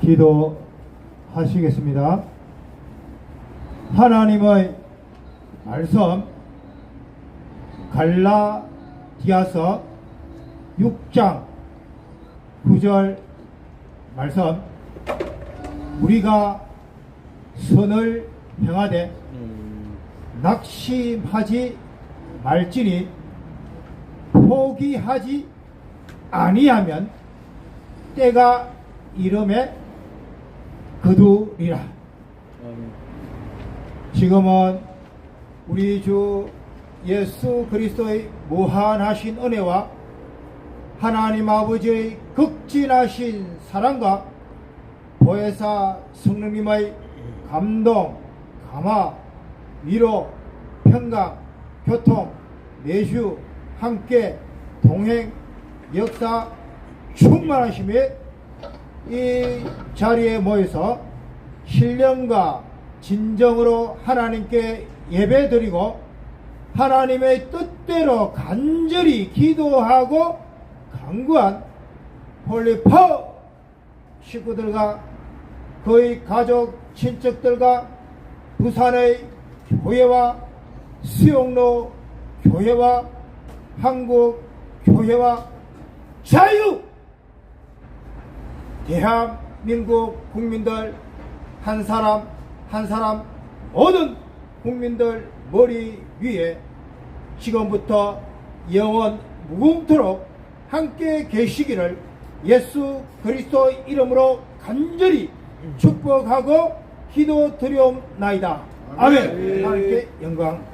기도하시겠습니다. 하나님의 말씀 갈라디아서 6장 9절 말씀 우리가 선을 행하되 낙심하지 말지니 포기하지 아니하면 때가 이름에 거두리라. 지금은 우리 주 예수 그리스도의 무한하신 은혜와 하나님 아버지의 극진하신 사랑과 보혜사 성령님의 감동, 감화, 위로, 평강, 교통, 내주, 함께, 동행, 역사, 충만하심에 이 자리에 모여서 신령과 진정으로 하나님께 예배드리고 하나님의 뜻대로 간절히 기도하고 강구한 홀리퍼 식구들과 그의 가족 친척들과 부산의 교회와 수용로 교회와 한국 교회와 자유 대한민국 국민들 한 사람 한 사람 모든 국민들 머리 위에 지금부터 영원 무궁토록 함께 계시기를 예수 그리스도 이름으로 간절히 축복하고 기도 드리옵나이다. 아멘. 하나님께 영광